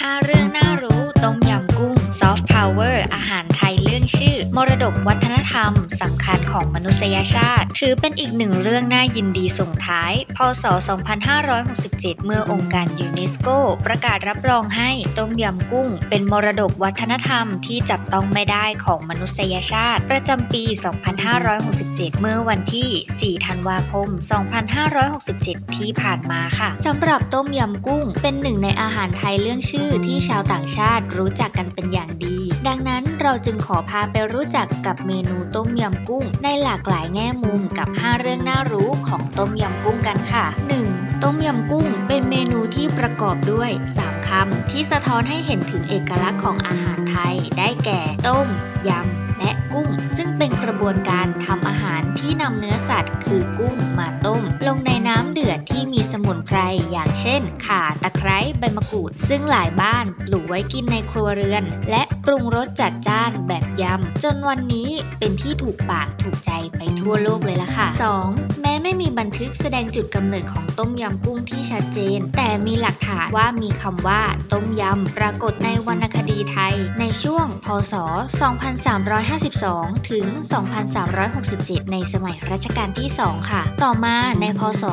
5 เรื่องน่ารู้ ต้มยำกุ้ง ซอฟต์พาวเวอร์ อาหารไทยเรื่องชื่อ มรดกวัฒนธรรม ของมนุษยชาติ ถือเป็นอีกหนึ่งเรื่องน่ายินดีส่งท้าย พศ 2567 เมื่อองค์การยูเนสโก ประกาศรับรองให้ต้มยำกุ้ง เป็นมรดกวัฒนธรรมที่จับต้องไม่ได้ของมนุษยชาติ ประจำปี 2567 เมื่อวันที่ 4 ธันวาคม 2567 ที่ผ่านมาค่ะสำหรับต้มยำกุ้ง เป็นหนึ่งในอาหารไทยเรื่องชื่อที่ชาวต่างชาติรู้จักกันเป็นอย่างดี ดังนั้นเราจึงขอพาไปรู้จักกับเมนูต้มยำกุ้ง ในหลากหลายแง่มุมกับ 5 เรื่องน่ารู้ของต้มยำกุ้งกันค่ะ 1. ต้มยำกุ้งเป็นเมนูที่ประกอบด้วย 3 คำ ที่สะท้อนให้เห็นถึงเอกลักษณ์ของอาหารไทย ได้แก่ ต้ม ยำ และกุ้ง ซึ่งเป็นกระบวนการทำอาหารที่นำเนื้อสัตว์ คือกุ้งมาต้ม ลงใน นไพรอย่างเช่น ข่าตะไคร้ใบมะกรูด ซึ่งหลายบ้านปลูกไว้กินในครัวเรือน และปรุงรสจัดจ้านแบบยำ จนวันนี้เป็นที่ถูกปากถูกใจไปทั่วโลกเลยละค่ะ 2. แม้ไม่มีบันทึกแสดงจุดกำเนิดของต้มยำกุ้งที่ชัดเจน แต่มีหลักฐานว่ามีคำว่า ต้มยำ ปรากฏในวรรณคดีไทย ในช่วง พศ 2352 ถึง 2367 ในสมัยรัชกาลที่ 2 ค่ะ ต่อมาในพศ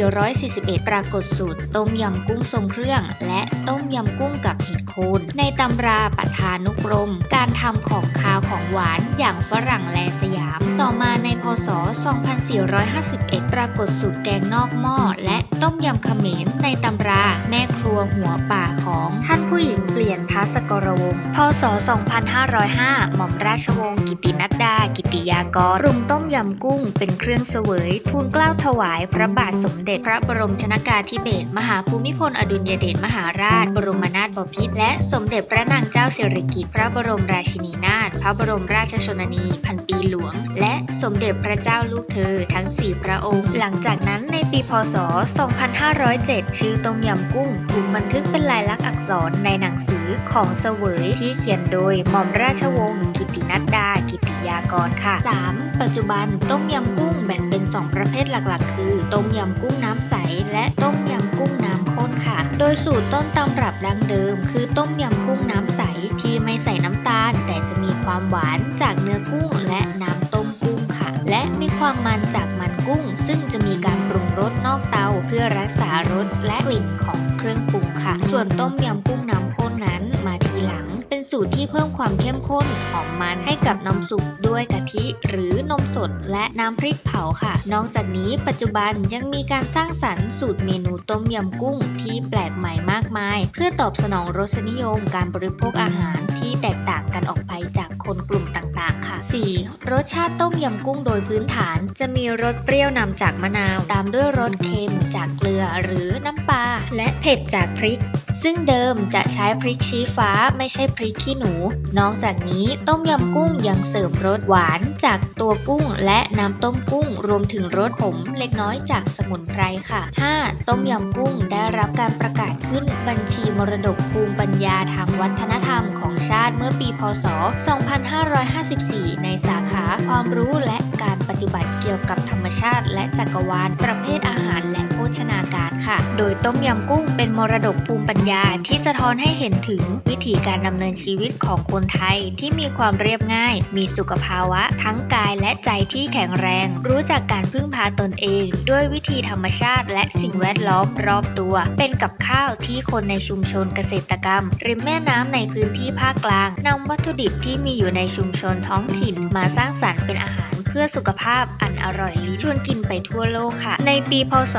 2441 ปรากฏสูตร ต้มยำกุ้งทรงเครื่อง และต้มยำกุ้งกับเห็ดโคนในตำราปทานุกรม การทำของคาวของหวานอย่างฝรั่งและสยาม ต่อมาในพศ 245 91 ปรากฏสูตรแกงนอกหม้อและต้มยำเขมรในตำราแม่ครัวหัวป่าของท่านผู้หญิงเปลี่ยนพัสกรวงศ์พศ 2505 หม่อมราชวงศ์กิตินัดดา กิติยากรปรุงต้มยำกุ้งเป็นเครื่องเสวยทูลเกล้าถวายพระบาทสมเด็จพระบรมชนากาธิเบศรมหาภูมิพลอดุลยเดชมหาราช บรมนาถบพิตรและสมเด็จพระนางเจ้าสิริกิติ์พระบรมราชินีนาถพระบรมราชชนนี พันปีหลวง และสมเด็จพระเจ้าลูกเธอทั้ง4พระองค์ หลังจากนั้นในปีพศ 2507 ชื่อต้มยำกุ้งถูกบันทึกเป็นลายลักษณ์อักษรในหนังสือของเสวยที่เขียนโดยหม่อมราชวงศ์กิตินัดดา กิติยากรค่ะ 3. ปัจจุบันต้มยำกุ้งแบ่งเป็น 2 ประเภทหลักๆ คือ ต้มยำกุ้งน้ำใส และต้มยำกุ้งน้ำข้นค่ะ โดยสูตรต้นตำรับดั้งเดิม คือต้มยำกุ้งน้ำใสที่ไม่ใส่น้ำตาล แต่จะมีความหวานจากเนื้อกุ้งและน้ำต้มกุ้งค่ะ และมีความมันจาก พื่อรักษารสและกลิ่นของเครื่องปรุงค่ะ ส่วนต้มยำกุ้งน้ำข้นนั้นมาทีหลัง เป็นสูตรที่เพิ่มความเข้มข้นหอมมันให้กับน้ำซุปด้วยกะทิ หรือนมสดและน้ำพริกเผาค่ะ นอกจากนี้ปัจจุบันยังมีการสร้างสรรค์สูตรเมนูต้มยำกุ้งที่แปลกใหม่มากมาย เพื่อตอบสนองรสนิยมการบริโภคอาหารที่แตกต่างกันออกไปจากคนกลุ่มากค่ะ 4. รสชาติต้มยำกุ้งโดยพื้นฐาน จะมีรสเปรี้ยวนำจากมะนาว ตามด้วยรสเค็มจากเกลือหรือน้ำปลาและเผ็ดจากพริก ซึ่งเดิมจะใช้พริกชี้ฟ้าไม่ใช่พริกขี้หนู นอกจากนี้ต้มยำกุ้งยังเสริมรสหวานจากตัวกุ้ง และน้ำต้มกุ้งรวมถึงรสขมเล็กน้อยจากสมุนไพรค่ะ 5. ต้มยำกุ้งได้รับการประกาศขึ้นบัญชีมรดกภูมิปัญญาทางวัฒนธรรมของชาติเมื่อปี พศ 2554 ในสาขาความรู้และการปฏิบัติเกี่ยวกับธรรมชาติและจักรวาลประเภทอาหารและ ชนาการค่ะ โดยต้มยำกุ้งเป็นมรดกภูมิปัญญาที่สะท้อนให้เห็นถึงวิถีการดำเนินชีวิตของคนไทยที่มีความเรียบง่าย มีสุขภาวะทั้งกายและใจที่แข็งแรง รู้จักการพึ่งพาตนเอง ด้วยวิธีธรรมชาติ และสิ่งแวดล้อมรอบตัว เป็นกับข้าวที่คนในชุมชนเกษตรกรรม ริมแม่น้ำในพื้นที่ภาคกลางนำวัตถุดิบที่มีอยู่ในชุมชนท้องถิ่นมาสร้างสรรค์เป็นอาหาร พื่อสุขภาพอันอร่อยลิ้นชวนกินไปทั่วโลกค่ะ ในปีพศ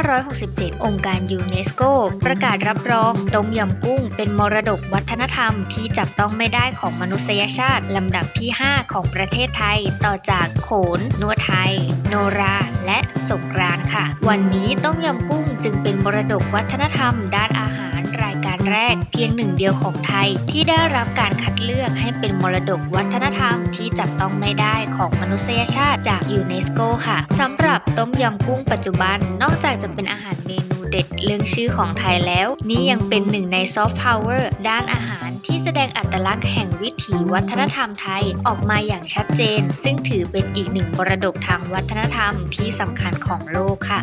2567 องค์การยูเนสโกประกาศรับรองต้มยำกุ้งเป็นมรดกวัฒนธรรมที่จับต้องไม่ได้ของมนุษยชาติ ลำดับที่ 5 ของประเทศไทย ต่อจากโขน นัวไทย โนรา และสงกรานค่ะ วันนี้ต้มยำกุ้งจึงเป็นมรดกวัฒนธรรมด้าน รายการแรกเพียงหนึ่งเดียวของไทยที่ได้รับการคัดเลือกให้เป็นมรดกวัฒนธรรมที่จับต้องไม่ได้ของมนุษยชาติจากยูเนสโกค่ะสำหรับต้มยำกุ้งปัจจุบัน นอกจากจะเป็นอาหารเมนูเด็ดเรื่องชื่อของไทยแล้ว นี่ยังเป็นหนึ่งในซอฟต์พาวเวอร์ด้านอาหารที่แสดงอัตลักษณ์แห่งวิถีวัฒนธรรมไทยออกมาอย่างชัดเจน ซึ่งถือเป็นอีกหนึ่งมรดกทางวัฒนธรรมที่สำคัญของโลกค่ะ